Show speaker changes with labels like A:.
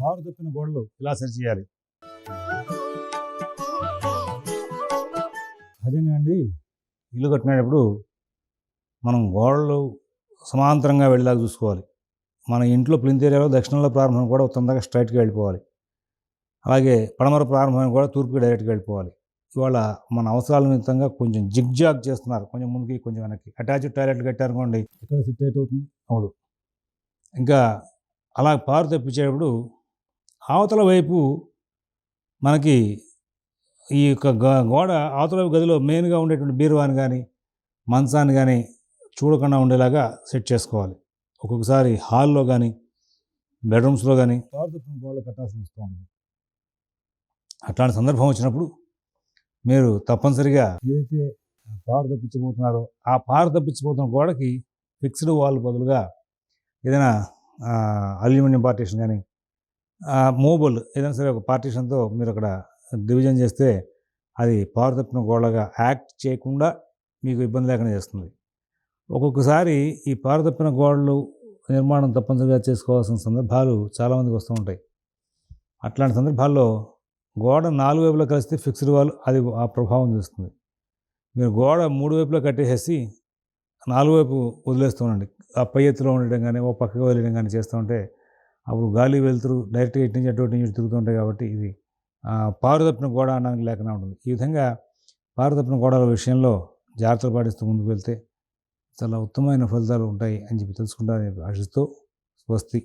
A: పారు తప్పిన గోడలు ఇలా సరి చేయాలి. సహజంగా అండి? ఇల్లు కట్టినప్పుడు మనం గోడలు సమాంతరంగా వెళ్ళేలాగా చూసుకోవాలి. మన ఇంట్లో ప్లింత్ ఏరియాలో దక్షిణంలో ప్రారంభం కూడా తొందరగా స్ట్రైట్గా వెళ్ళిపోవాలి. అలాగే పడమర ప్రారంభం కూడా తూర్పుకి డైరెక్ట్గా వెళ్ళిపోవాలి. ఇవాళ మన అవసరాల నిమిత్తంగా కొంచెం జిగ్జాగ్ చేస్తున్నారు. కొంచెం ముందుకి కొంచెం వెనక్కి. అటాచ్డ్ టాయిలెట్ కట్టారనుకోండి ఇక్కడ సిట్ అవుతుంది? అవదు ఇంకా అలా పారు తెప్పించేటప్పుడు అవతల వైపు మనకి ఈ యొక్క గ- గోడ అవతల గదిలో మెయిన్గా ఉండేటువంటి బీరువాని కానీ మంచాన్ని కానీ చూడకుండా ఉండేలాగా సెట్ చేసుకోవాలి. ఒక్కొక్కసారి హాల్లో కానీ బెడ్రూమ్స్లో కానీ పారు గోడలు కట్టాల్సి వస్తూ ఉంటుంది అట్లాంటి సందర్భం వచ్చినప్పుడు మీరు తప్పనిసరిగా ఏదైతే పారు తప్పించబోతున్నారో ఆ పారు తప్పించబోతున్న గోడకి ఫిక్స్డ్ వాల్ బదులుగా ఏదైనా అల్యూమినియం పార్టీషన్ కానీ మూవబుల్ ఏదైనా సరే ఒక పార్టీషన్తో మీరు అక్కడ డివిజన్ చేస్తే అది పారు తప్పిన గోడగా యాక్ట్ చేయకుండా మీకు ఇబ్బంది లేకుండా చేస్తుంది. ఒక్కొక్కసారి ఈ పారు తప్పిన గోడలు నిర్మాణం తప్పనిసరిగా చేసుకోవాల్సిన సందర్భాలు చాలామందికి వస్తూ ఉంటాయి. అట్లాంటి సందర్భాల్లో గోడ నాలుగు వైపులా కలిస్తే ఫిక్స్డ్ వాల్ అది ఆ ప్రభావం చూస్తుంది. మీరు గోడ మూడు వైపులా కట్టేసేసి నాలుగు వైపు వదిలేస్తూ ఉండండి. ఆ పై ఎత్తులో ఉండడం కానీ ఓ పక్కకు వదిలేయడం కానీ చేస్తూ ఉంటే అప్పుడు గాలి వెళ్తురు డైరెక్ట్గా ఇటు నుంచి అటు నుంచి తిరుగుతూ ఉంటాయి కాబట్టి ఇది పారుదప్పిన గోడ అనడానికి లేకుండా ఉంటుంది. ఈ విధంగా పారుదప్పిన గోడల విషయంలో జాగ్రత్తలు పాటిస్తూ ముందుకు వెళ్తే చాలా ఉత్తమమైన ఫలితాలు ఉంటాయి అని చెప్పి తెలుసుకుంటారని ఆశిస్తూ స్వస్తి.